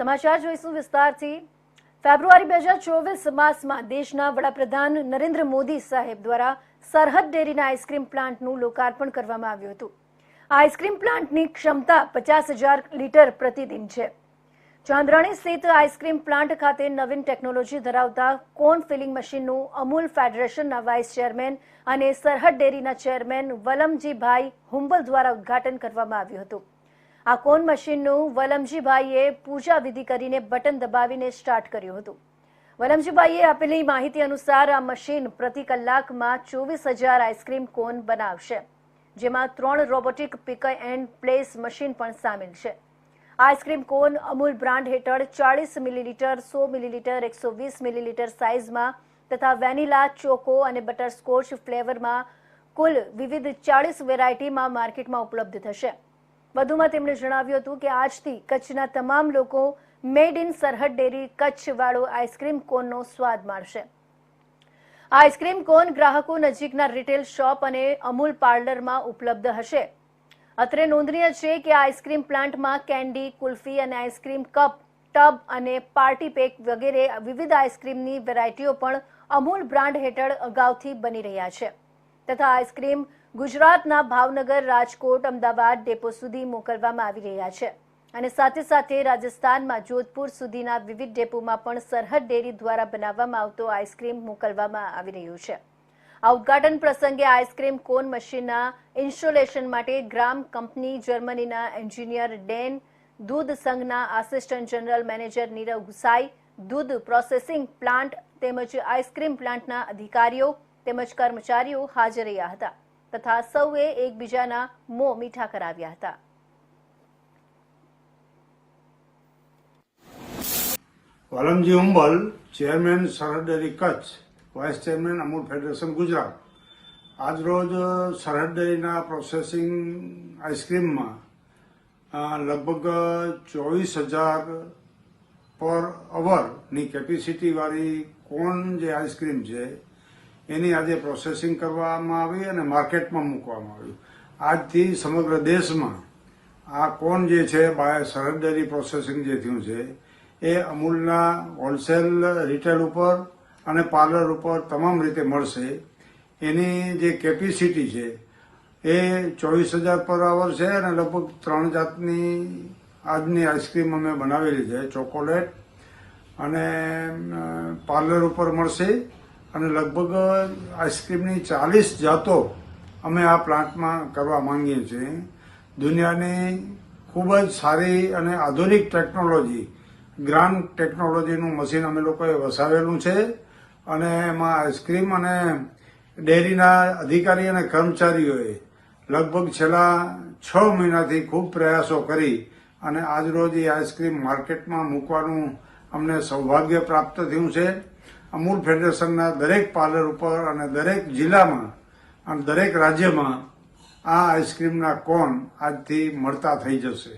સમાચાર જોઈશું વિસ્તારથી. ફેબ્રુઆરી બે હજાર ચોવીસ માસમાં દેશના વડાપ્રધાન નરેન્દ્ર મોદી સાહેબ દ્વારા સરહદ ડેરીના આઈસ્ક્રીમ પ્લાન્ટનું લોકાર્પણ કરવામાં આવ્યું હતું. આઈસ્ક્રીમ પ્લાન્ટની ક્ષમતા પચાસ હજાર લીટર પ્રતિદિન છે. ચાંદ્રાણી સ્થિત આઈસ્ક્રીમ પ્લાન્ટ ખાતે નવીન ટેકનોલોજી ધરાવતા કોન ફિલિંગ મશીનનું અમૂલ ફેડરેશનના વાઇસ ચેરમેન અને સરહદ ડેરીના ચેરમેન વલમજીભાઈ હુંબલ દ્વારા ઉદ્ઘાટન કરવામાં આવ્યું હતું. આ કોન મશીનનું વલમજીભાઈએ પૂજા વિધિ કરીને બટન દબાવીને સ્ટાર્ટ કર્યું હતું. વલમજીભાઈએ આપેલી માહિતી અનુસાર આ મશીન પ્રતિ કલાકમાં ચોવીસ હજાર આઈસ્ક્રીમ કોન બનાવશે, જેમાં ત્રણ robotic pick and place machine પણ સામેલ છે. આઈસ્ક્રીમ કોન અમૂલ બ્રાન્ડ હેઠળ ચાળીસ મિલીલીટર, સો મિલીલીટર, એકસો વીસ મિલીલીટર સાઇઝમાં તથા વેનીલા, ચોકો અને બટરસ્કોચ ફ્લેવરમાં કુલ વિવિધ ચાળીસ વેરાયટીમાં માર્કેટમાં ઉપલબ્ધ થશે. વધુમાં તેમણે જણાવ્યું હતું કે આજથી કચ્છના તમામ લોકો made in Sarhad dairy Kutch વાળો આઈસ્ક્રીમ કોનનો સ્વાદ માણશે. આઈસ્ક્રીમ કોન ગ્રાહકો નજીકના રિટેલ શોપ અને અમૂલ પાર્લરમાં ઉપલબ્ધ હશે. અત્રે નોંધનીય છે કે આઈસ્ક્રીમ પ્લાન્ટમાં કેન્ડી, કુલ્ફી અને આઈસ્ક્રીમ કપ, ટબ અને પાર્ટી પેક વગેરે વિવિધ આઈસ્ક્રીમની વેરાયટીઓ પણ અમૂલ બ્રાન્ડ હેઠળ અગાઉથી બની રહ્યા છે. તથા આઈસ્ક્રીમ ગુજરાતના ભાવનગર, રાજકોટ, અમદાવાદ ડેપો સુધી મોકલવામાં આવી રહ્યા છે. અને સાથે સાથે રાજસ્થાનમાં જોધપુર સુધીના વિવિધ ડેપોમાં પણ સરહદ ડેરી દ્વારા બનાવવામાં આવતો આઈસ્ક્રીમ મોકલવામાં આવી રહ્યું છે. આ ઉદઘાટન પ્રસંગે આઈસ્ક્રીમ કોન મશીનના ઇન્સ્ટોલેશન માટે ગ્રામ કંપની જર્મનીના એન્જિનિયર ડેન, દૂધ સંઘના assistant general manager Nirav Gusai, દૂધ પ્રોસેસિંગ પ્લાન્ટ તેમજ આઈસ્ક્રીમ પ્લાન્ટના અધિકારીઓ તેમજ કર્મચારીઓ હાજર રહ્યા હતા. તથા સૌએ એકબીજાના મોં મીઠા કરાવ્યા હતા. Valamji Humbal chairman Sarhad dairy Kutch, vice chairman Amul federation Gujarat. આજરોજ સરહદ ડેરીના પ્રોસેસિંગ આઈસ્ક્રીમમાં લગભગ ચોવીસ હજાર પર અવરની કેપેસિટીવાળી કોણ જે આઈસ્ક્રીમ છે એની આજે પ્રોસેસિંગ કરવામાં આવી અને માર્કેટમાં મૂકવામાં આવ્યું. આજથી સમગ્ર દેશમાં આ કોણ જે છે, બાય સરહદ ડેરી પ્રોસેસિંગ જે થયું છે, એ અમૂલના હોલસેલ રિટેલ ઉપર અને પાર્લર ઉપર તમામ રીતે મળશે. એની જે કેપેસિટી છે, એ ચોવીસ હજાર પર આવર છે અને લગભગ ત્રણ જાતની આજની આઈસ્ક્રીમ અમે બનાવેલી છે ચોકોલેટ અને પાર્લર ઉપર મળશે. અને લગભગ આઈસ્ક્રીમની ચાલીસ જાતો અમે આ પ્લાન્ટમાં કરવા માંગીએ છીએ. દુનિયાની ખૂબ જ સારી અને આધુનિક ટેકનોલોજી ગ્રાન્ડ ટેકનોલોજીનું મશીન અમે લોકોએ વસાવેલું છે અને એમાં આઈસ્ક્રીમ અને ડેરીના અધિકારી અને કર્મચારીઓએ લગભગ છેલ્લા છ મહિનાથી ખૂબ પ્રયાસો કરી અને આજરોજ એ આઈસ્ક્રીમ માર્કેટમાં મૂકવાનું અમને સૌભાગ્ય પ્રાપ્ત થયું છે. અમૂલ ફેડરેશનના દરેક પાર્લર ઉપર અને દરેક જિલ્લામાં અને દરેક રાજ્યમાં આ આઈસ્ક્રીમના કોન આજથી મળતા થઈ જશે.